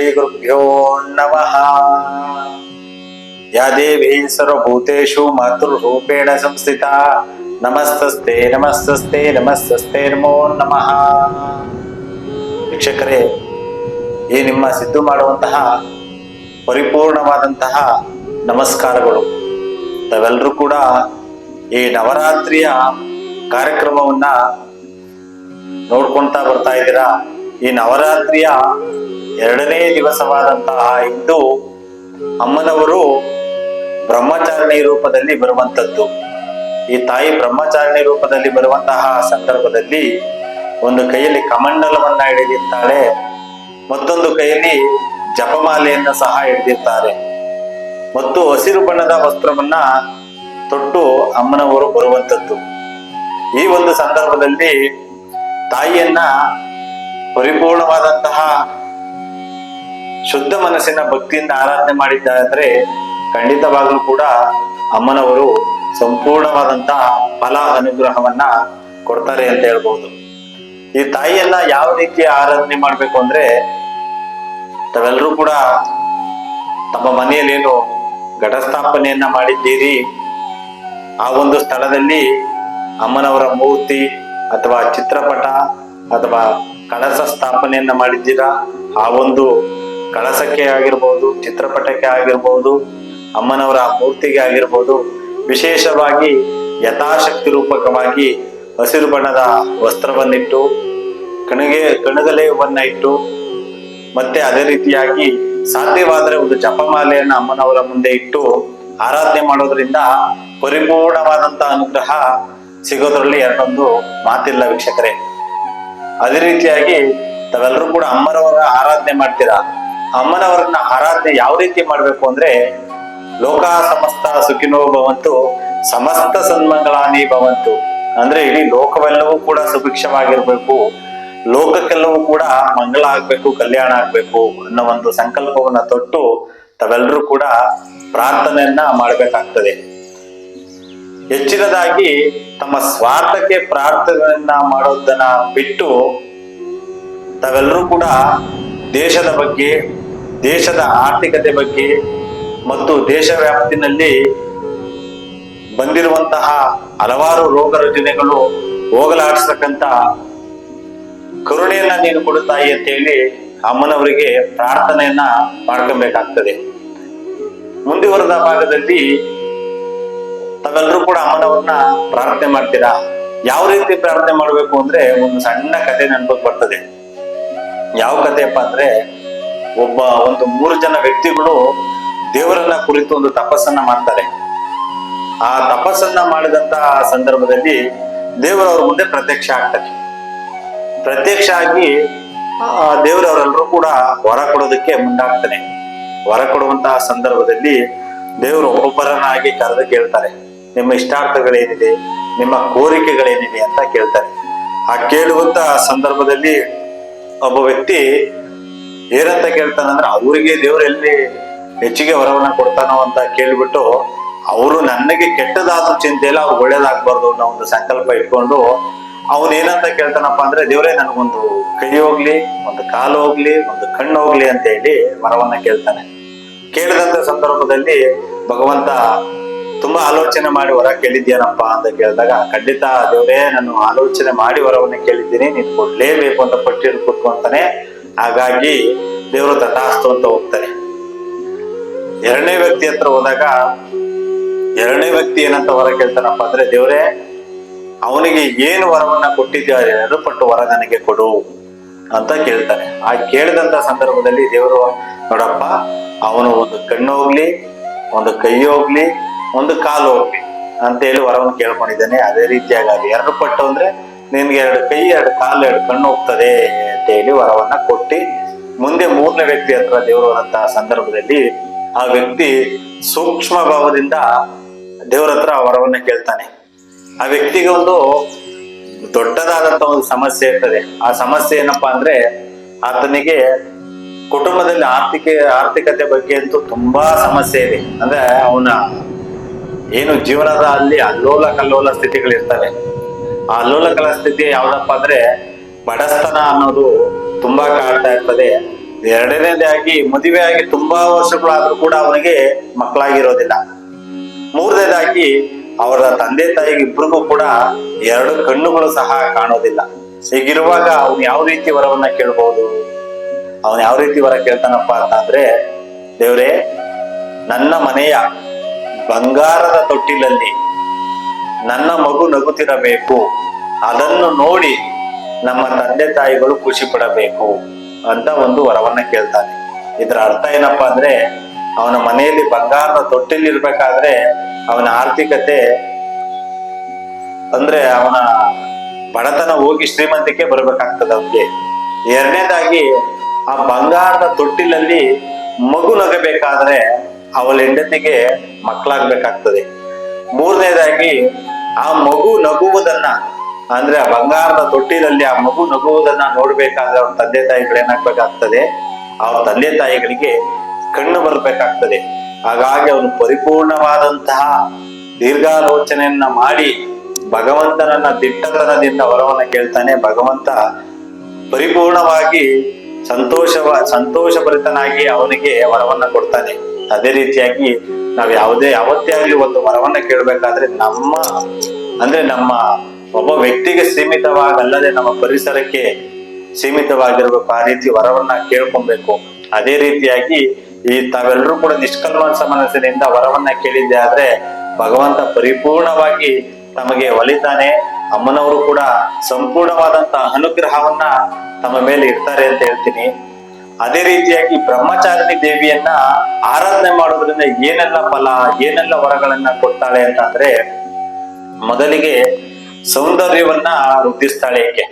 श्रीगुरुभ्यो नमः या देवी सर्वभूतेषु मातृरूपेण संस्थिता ನಮಸ್ತಸ್ತೆ ನಮಸ್ತಸ್ತೆ ನಮಸ್ತಸ್ತೆ ನಮೋ ನಮಃ ವೀಕ್ಷಕರೇ ಈ ನಿಮ್ಮ ಸಿದ್ದು ಮಾಡುವಂತಹ ಪರಿಪೂರ್ಣವಾದಂತಹ ನಮಸ್ಕಾರಗಳು ತಾವೆಲ್ಲರೂ ಕೂಡ ಈ ನವರಾತ್ರಿಯ ಕಾರ್ಯಕ್ರಮವನ್ನ ನೋಡ್ಕೊಂತಾ ಬರ್ತಾ ಇದ್ದೀರಾ ಈ ನವರಾತ್ರಿಯ ಎರಡನೇ ದಿವಸವಾದಂತಹ ಇಂದು ಅಮ್ಮನವರು ಬ್ರಹ್ಮಚಾರಿಣಿ ರೂಪದಲ್ಲಿ ಬರುವಂತದ್ದು ಈ ತಾಯಿ ಬ್ರಹ್ಮಚಾರಣಿ ರೂಪದಲ್ಲಿ ಬರುವಂತಹ ಸಂದರ್ಭದಲ್ಲಿ ಒಂದು ಕೈಯಲ್ಲಿ ಕಮಂಡಲವನ್ನ ಹಿಡಿದಿರ್ತಾಳೆ, ಮತ್ತೊಂದು ಕೈಯಲ್ಲಿ ಜಪಮಾಲೆಯನ್ನ ಸಹ ಹಿಡಿದಿರ್ತಾರೆ. ಮತ್ತು ಹಸಿರು ಬಣ್ಣದ ವಸ್ತ್ರವನ್ನ ತೊಟ್ಟು ಅಮ್ಮನವರು ಬರುವಂತದ್ದು ಈ ಒಂದು ಸಂದರ್ಭದಲ್ಲಿ ತಾಯಿಯನ್ನ ಪರಿಪೂರ್ಣವಾದಂತಹ ಶುದ್ಧ ಮನಸ್ಸಿನ ಭಕ್ತಿಯಿಂದ ಆರಾಧನೆ ಮಾಡಿದ್ದಾದ್ರೆ ಖಂಡಿತವಾಗ್ಲೂ ಕೂಡ ಅಮ್ಮನವರು ಸಂಪೂರ್ಣವಾದಂತಹ ಫಲ ಅನುಗ್ರಹವನ್ನ ಕೊಡ್ತಾರೆ ಅಂತ ಹೇಳ್ಬಹುದು ಈ ತಾಯಿಯನ್ನ ಯಾವ ರೀತಿ ಆರಾಧನೆ ಮಾಡ್ಬೇಕು ಅಂದ್ರೆ ತಾವೆಲ್ಲರೂ ಕೂಡ ತಮ್ಮ ಮನೆಯಲ್ಲಿ ಏನು ಘಟಸ್ಥಾಪನೆಯನ್ನ ಮಾಡಿದ್ದೀರಿ. ಆ ಒಂದು ಸ್ಥಳದಲ್ಲಿ ಅಮ್ಮನವರ ಮೂರ್ತಿ ಅಥವಾ ಚಿತ್ರಪಟ ಅಥವಾ ಕಳಸ ಸ್ಥಾಪನೆಯನ್ನ ಮಾಡಿದ್ದೀರಾ? ಆ ಒಂದು ಕಳಸಕ್ಕೆ ಆಗಿರ್ಬೋದು, ಚಿತ್ರಪಟಕ್ಕೆ ಆಗಿರ್ಬೋದು, ಅಮ್ಮನವರ ಮೂರ್ತಿಗೆ ಆಗಿರ್ಬೋದು, ವಿಶೇಷವಾಗಿ ಯಥಾಶಕ್ತಿ ರೂಪಕವಾಗಿ ಹಸಿರು ಬಣ್ಣದ ವಸ್ತ್ರವನ್ನಿಟ್ಟು, ಕಣಿಗೆ ಕಣಗಲೆಯವನ್ನ ಇಟ್ಟು, ಮತ್ತೆ ಅದೇ ರೀತಿಯಾಗಿ ಸಾಧ್ಯವಾದರೆ ಒಂದು ಜಪಮಾಲೆಯನ್ನು ಅಮ್ಮನವರ ಮುಂದೆ ಇಟ್ಟು ಆರಾಧನೆ ಮಾಡೋದ್ರಿಂದ ಪರಿಪೂರ್ಣವಾದಂತಹ ಅನುಗ್ರಹ ಸಿಗೋದ್ರಲ್ಲಿ ಎರಡೊಂದು ಮಾತಿಲ್ಲ ವೀಕ್ಷಕರೇ. ಅದೇ ರೀತಿಯಾಗಿ ತಾವೆಲ್ಲರೂ ಕೂಡ ಅಮ್ಮನವರ ಆರಾಧನೆ ಮಾಡ್ತೀರಾ? ಅಮ್ಮನವರನ್ನ ಆರಾಧನೆ ಯಾವ ರೀತಿ ಮಾಡ್ಬೇಕು ಅಂದ್ರೆ, ಲೋಕ ಸಮಸ್ತ ಸುಖಿನೋ ಭವಂತು, ಸಮಸ್ತ ಸನ್ಮಂಗಳಾನಿ ಭವಂತು. ಅಂದ್ರೆ ಇಡೀ ಲೋಕವೆಲ್ಲವೂ ಕೂಡ ಸುಭಿಕ್ಷವಾಗಿರ್ಬೇಕು. ಲೋಕಕ್ಕೆಲ್ಲವೂ ಕೂಡ ಮಂಗಳ ಆಗ್ಬೇಕು, ಕಲ್ಯಾಣ ಆಗ್ಬೇಕು ಅನ್ನೋ ಒಂದು ಸಂಕಲ್ಪವನ್ನ ತೊಟ್ಟು ತಾವೆಲ್ಲರೂ ಕೂಡ ಪ್ರಾರ್ಥನೆಯನ್ನ ಮಾಡ್ಬೇಕಾಗ್ತದೆ. ಹೆಚ್ಚಿನದಾಗಿ ತಮ್ಮ ಸ್ವಾರ್ಥಕ್ಕೆ ಪ್ರಾರ್ಥನೆಯನ್ನ ಮಾಡೋದನ್ನ ಬಿಟ್ಟು ತಾವೆಲ್ಲರೂ ಕೂಡ ದೇಶದ ಬಗ್ಗೆ, ದೇಶದ ಆರ್ಥಿಕತೆ ಬಗ್ಗೆ ಮತ್ತು ದೇಶ ವ್ಯಾಪ್ತಿನಲ್ಲಿ ಬಂದಿರುವಂತಹ ಹಲವಾರು ರೋಗ ರಚನೆಗಳು ಹೋಗಲಾಡಿಸ್ತಕ್ಕಂತ ಕರುಣೆಯನ್ನ ನೀನು ಕೊಡುತ್ತಾಯಿ ಅಂತ ಹೇಳಿ ಅಮ್ಮನವರಿಗೆ ಪ್ರಾರ್ಥನೆಯನ್ನ ಮಾಡ್ಕೊಬೇಕಾಗ್ತದೆ. ಮುಂದುವರೆದ ಭಾಗದಲ್ಲಿ ತಾವೆಲ್ಲರೂ ಕೂಡ ಅಮ್ಮನವ್ರನ್ನ ಪ್ರಾರ್ಥನೆ ಮಾಡ್ತೀರಾ? ಯಾವ ರೀತಿ ಪ್ರಾರ್ಥನೆ ಮಾಡ್ಬೇಕು ಅಂದ್ರೆ ಒಂದು ಸಣ್ಣ ಕತೆ ನೆನಪಕ್ಕೆ ಬರ್ತದೆ. ಯಾವ ಕಥೆಯಪ್ಪ ಅಂದ್ರೆ ಒಬ್ಬ ಒಂದು ಮೂರು ಜನ ವ್ಯಕ್ತಿಗಳು ದೇವರನ್ನ ಕುರಿತು ಒಂದು ತಪಸ್ಸನ್ನ ಮಾಡ್ತಾರೆ. ಆ ತಪಸ್ಸನ್ನ ಮಾಡಿದಂತ ಸಂದರ್ಭದಲ್ಲಿ ದೇವರವ್ರ ಮುಂದೆ ಪ್ರತ್ಯಕ್ಷ ಆಗ್ತಾರೆ. ಪ್ರತ್ಯಕ್ಷ ಆಗಿ ಆ ದೇವರವರೆಲ್ಲರೂ ಕೂಡ ಹೊರ ಕೊಡೋದಕ್ಕೆ ಮುಂದಾಗ್ತಾನೆ ಹೊರ ಕೊಡುವಂತಹ ಸಂದರ್ಭದಲ್ಲಿ ದೇವರು ಒಬ್ಬೊಬ್ಬರನ್ನಾಗಿ ಕರೆದು ಕೇಳ್ತಾರೆ. ನಿಮ್ಮ ಇಷ್ಟಾರ್ಥಗಳೇನಿದೆ, ನಿಮ್ಮ ಕೋರಿಕೆಗಳೇನಿದೆ ಅಂತ ಕೇಳ್ತಾರೆ. ಆ ಕೇಳುವಂತ ಸಂದರ್ಭದಲ್ಲಿ ಒಬ್ಬ ವ್ಯಕ್ತಿ ಏನಂತ ಕೇಳ್ತಾನಂದ್ರೆ, ಅವರಿಗೆ ದೇವರು ಎಲ್ಲಿ ಹೆಚ್ಚಿಗೆ ವರವನ್ನ ಕೊಡ್ತಾನೋ ಅಂತ ಕೇಳ್ಬಿಟ್ಟು, ಅವರು ನನಗೆ ಕೆಟ್ಟದಾದ ಚಿಂತೆ ಇಲ್ಲ ಅವ್ರು ಒಳ್ಳೇದಾಗ್ಬಾರ್ದು ಅನ್ನೋ ಒಂದು ಸಂಕಲ್ಪ ಇಟ್ಕೊಂಡು ಏನಂತ ಕೇಳ್ತಾನಪ್ಪ ಅಂದ್ರೆ, ದೇವರೇ, ನನಗೊಂದು ಕೈ ಹೋಗ್ಲಿ, ಒಂದು ಕಾಲು ಹೋಗ್ಲಿ, ಒಂದು ಕಣ್ಣು ಹೋಗ್ಲಿ ಅಂತ ಹೇಳಿ ವರವನ್ನ ಕೇಳ್ತಾನೆ. ಕೇಳಿದಂತ ಸಂದರ್ಭದಲ್ಲಿ ಭಗವಂತ ತುಂಬಾ ಆಲೋಚನೆ ಮಾಡಿ ವರ ಕೇಳಿದ್ಯಾನಪ್ಪ ಅಂತ ಕೇಳಿದಾಗ, ಖಂಡಿತ ದೇವರೇ, ನಾನು ಆಲೋಚನೆ ಮಾಡಿ ವರವನ್ನ ಕೇಳಿದ್ದೀನಿ, ನೀನು ಕೊಡ್ಲೇಬೇಕು ಅಂತ ಪಟ್ಟಿಯನ್ನು ಕೊಟ್ಕೊಂತಾನೆ ಹಾಗಾಗಿ ದೇವರು ತಥಾಸ್ತು ಅಂತ ಹೋಗ್ತಾನೆ ಎರಡನೇ ವ್ಯಕ್ತಿ ಹತ್ರ ಹೋದಾಗ, ಎರಡನೇ ವ್ಯಕ್ತಿ ಏನಂತ ಹೊರ ಕೇಳ್ತಾನಪ್ಪ ಅಂದ್ರೆ, ದೇವರೇ, ಅವನಿಗೆ ಏನು ವರವನ್ನ ಕೊಟ್ಟಿದ್ದಾರೆ ಎರಡು ಪಟ್ಟು ವರ ನನಗೆ ಕೊಡು ಅಂತ ಕೇಳ್ತಾನೆ ಆ ಕೇಳಿದಂತ ಸಂದರ್ಭದಲ್ಲಿ ದೇವರು, ನೋಡಪ್ಪ, ಅವನು ಒಂದು ಕಣ್ಣು ಹೋಗ್ಲಿ ಒಂದು ಕೈ ಹೋಗ್ಲಿ ಒಂದು ಕಾಲು ಅಂತ ಹೇಳಿ ವರವನ್ನು ಕೇಳ್ಕೊಂಡಿದ್ದಾನೆ. ಅದೇ ರೀತಿಯಾಗಿ ಎರಡು ಪಟ್ಟು ಅಂದ್ರೆ ನಿನ್ಗೆ ಎರಡು ಕೈ, ಎರಡು ಕಾಲು, ಎರಡು ಕಣ್ಣು ಹೋಗ್ತದೆ ಅಂತ ಹೇಳಿ ವರವನ್ನ ಕೊಟ್ಟು ಮುಂದೆ ಮೂರನೇ ವ್ಯಕ್ತಿ ಹತ್ರ ದೇವರು ಹೋದಂತಹ ಸಂದರ್ಭದಲ್ಲಿ ಆ ವ್ಯಕ್ತಿ ಸೂಕ್ಷ್ಮ ಭಾವದಿಂದ ದೇವರ ಹತ್ರ ವರವನ್ನ ಕೇಳ್ತಾನೆ. ಆ ವ್ಯಕ್ತಿಗೆ ಒಂದು ದೊಡ್ಡದಾದಂತ ಒಂದು ಸಮಸ್ಯೆ ಇರ್ತದೆ. ಆ ಸಮಸ್ಯೆ ಏನಪ್ಪಾ ಅಂದ್ರೆ ಆತನಿಗೆ ಕುಟುಂಬದಲ್ಲಿ ಆರ್ಥಿಕ, ಆರ್ಥಿಕತೆ ಬಗ್ಗೆ ಅಂತೂ ತುಂಬಾ ಸಮಸ್ಯೆ ಇದೆ. ಅಂದ್ರೆ ಅವನ ಏನು ಜೀವನದ ಅಲ್ಲಿ ಅಲ್ಲೋಲ ಕಲ್ಲೋಲ ಸ್ಥಿತಿಗಳಿರ್ತವೆ. ಆ ಅಲ್ಲೋಲ ಕಲ ಸ್ಥಿತಿ ಯಾವ್ದಪ್ಪ ಅಂದ್ರೆ ಬಡಸ್ತನ ಅನ್ನೋದು ತುಂಬಾ ಕಾಡ್ತಾ ಇರ್ತದೆ. ಎರಡನೇದಾಗಿ ಆಗಿ ತುಂಬಾ ವರ್ಷಗಳಾದ್ರೂ ಕೂಡ ಅವನಿಗೆ ಮಕ್ಕಳಾಗಿರೋದಿಲ್ಲ. ಮೂರನೇದಾಗಿ ಅವರ ತಂದೆ ತಾಯಿಗೆ ಇಬ್ರಿಗೂ ಕೂಡ ಎರಡು ಕಣ್ಣುಗಳು ಸಹ ಕಾಣೋದಿಲ್ಲ. ಹೀಗಿರುವಾಗ ಅವನು ಯಾವ ರೀತಿ ವರವನ್ನ ಕೇಳ್ಬಹುದು ಅವನು ಯಾವ ರೀತಿ ವರ ಕೇಳ್ತಾನಪ್ಪ ಅಂತಂದ್ರೆ ದೇವ್ರೆ, ನನ್ನ ಮನೆಯ ಬಂಗಾರದ ತೊಟ್ಟಿಲಲ್ಲಿ ನನ್ನ ಮಗು ನಗುತ್ತಿರಬೇಕು. ಅದನ್ನು ನೋಡಿ ನಮ್ಮ ತಂದೆ ತಾಯಿಗಳು ಖುಷಿ ಪಡಬೇಕು ಅಂತ ಒಂದು ವರವನ್ನ ಕೇಳ್ತಾನೆ. ಇದರ ಅರ್ಥ ಏನಪ್ಪಾ ಅಂದ್ರೆ ಅವನ ಮನೆಯಲ್ಲಿ ಬಂಗಾರದ ತೊಟ್ಟಿಲಿರ್ಬೇಕಾದ್ರೆ ಅವನ ಆರ್ಥಿಕತೆ ಅಂದ್ರೆ ಅವನ ಬಡತನ ಹೋಗಿ ಶ್ರೀಮಂತಿಕೆ ಬರಬೇಕಾಗ್ತದೆ ಅವನಿಗೆ. ಎರಡನೇದಾಗಿ ಆ ಬಂಗಾರದ ತೊಟ್ಟಿಲಲ್ಲಿ ಮಗು ನಗಬೇಕಾದ್ರೆ ಅವಳ ಹೆಂಡತಿಗೆ ಮಕ್ಕಳಾಗ್ಬೇಕಾಗ್ತದೆ. ಮೂರನೇದಾಗಿ, ಆ ಮಗು ನಗುವುದನ್ನ, ಅಂದ್ರೆ ಆ ಬಂಗಾರದ ತೊಟ್ಟಿಲಲ್ಲಿ ಆ ಮಗು ನಗುವುದನ್ನ ನೋಡ್ಬೇಕಾದ್ರೆ ಅವ್ರ ತಂದೆ ತಾಯಿಗಳು ಏನಾಗ್ಬೇಕಾಗ್ತದೆ, ಅವ್ರ ತಂದೆ ತಾಯಿಗಳಿಗೆ ಕಣ್ಣು ಬರ್ಬೇಕಾಗ್ತದೆ. ಹಾಗಾಗಿ ಅವನು ಪರಿಪೂರ್ಣವಾದಂತಹ ದೀರ್ಘಾಲೋಚನೆಯನ್ನ ಮಾಡಿ ಭಗವಂತನನ್ನ ದಿಟ್ಟತನದಿಂದ ವರವನ್ನ ಕೇಳ್ತಾನೆ. ಭಗವಂತ ಪರಿಪೂರ್ಣವಾಗಿ ಸಂತೋಷವ, ಸಂತೋಷಭರಿತನಾಗಿ ಅವನಿಗೆ ವರವನ್ನ ಕೊಡ್ತಾನೆ. ಅದೇ ರೀತಿಯಾಗಿ ನಾವು ಯಾವುದೇ ಯಾವತ್ತೇ ಆಗಲಿ ಒಂದು ವರವನ್ನ ಕೇಳಬೇಕಾದ್ರೆ ನಮ್ಮ, ಅಂದ್ರೆ ನಮ್ಮ ಒಬ್ಬ ವ್ಯಕ್ತಿಗೆ ಸೀಮಿತವಾಗಲ್ಲದೆ ನಮ್ಮ ಪರಿಸರಕ್ಕೆ ಸೀಮಿತವಾಗಿರ್ಬೇಕು, ಆ ರೀತಿ ವರವನ್ನ ಕೇಳ್ಕೊಬೇಕು. ಅದೇ ರೀತಿಯಾಗಿ ಈ ತಾವೆಲ್ಲರೂ ಕೂಡ ನಿಷ್ಕಲ್ಮಸ ಮನಸ್ಸಿನಿಂದ ವರವನ್ನ ಕೇಳಿದ್ದೆ ಆದ್ರೆ ಭಗವಂತ ಪರಿಪೂರ್ಣವಾಗಿ ತಮಗೆ ಒಲಿತಾನೆ, ಅಮ್ಮನವರು ಕೂಡ ಸಂಪೂರ್ಣವಾದಂತಹ ಅನುಗ್ರಹವನ್ನ ತಮ್ಮ ಮೇಲೆ ಇರ್ತಾರೆ ಅಂತ ಹೇಳ್ತೀನಿ. ಅದೇ ರೀತಿಯಾಗಿ ಬ್ರಹ್ಮಚಾರಿಣಿ ದೇವಿಯನ್ನ ಆರಾಧನೆ ಮಾಡೋದ್ರಿಂದ ಏನೆಲ್ಲ ಫಲ, ಏನೆಲ್ಲ ವರಗಳನ್ನ ಕೊಡ್ತಾಳೆ ಅಂತ ಅಂದ್ರೆ ಮೊದಲಿಗೆ ಸೌಂದರ್ಯವನ್ನ ವೃದ್ಧಿಸ್ತಾಳೆ ಏಕೆ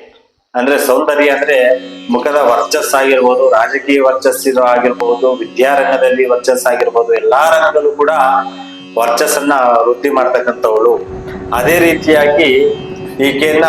ಅಂದ್ರೆ ಸೌಂದರ್ಯ ಅಂದ್ರೆ ಮುಖದ ವರ್ಚಸ್ ಆಗಿರ್ಬೋದು, ರಾಜಕೀಯ ವರ್ಚಸ್ಸಿನ ಆಗಿರ್ಬೋದು, ವಿದ್ಯಾರಂಗದಲ್ಲಿ ವರ್ಚಸ್ ಆಗಿರ್ಬೋದು, ಎಲ್ಲಾ ರಂಗದಲ್ಲೂ ಕೂಡ ವರ್ಚಸ್ಸನ್ನ ವೃದ್ಧಿ ಮಾಡ್ತಕ್ಕಂಥವಳು. ಅದೇ ರೀತಿಯಾಗಿ ಈಕೆಯನ್ನ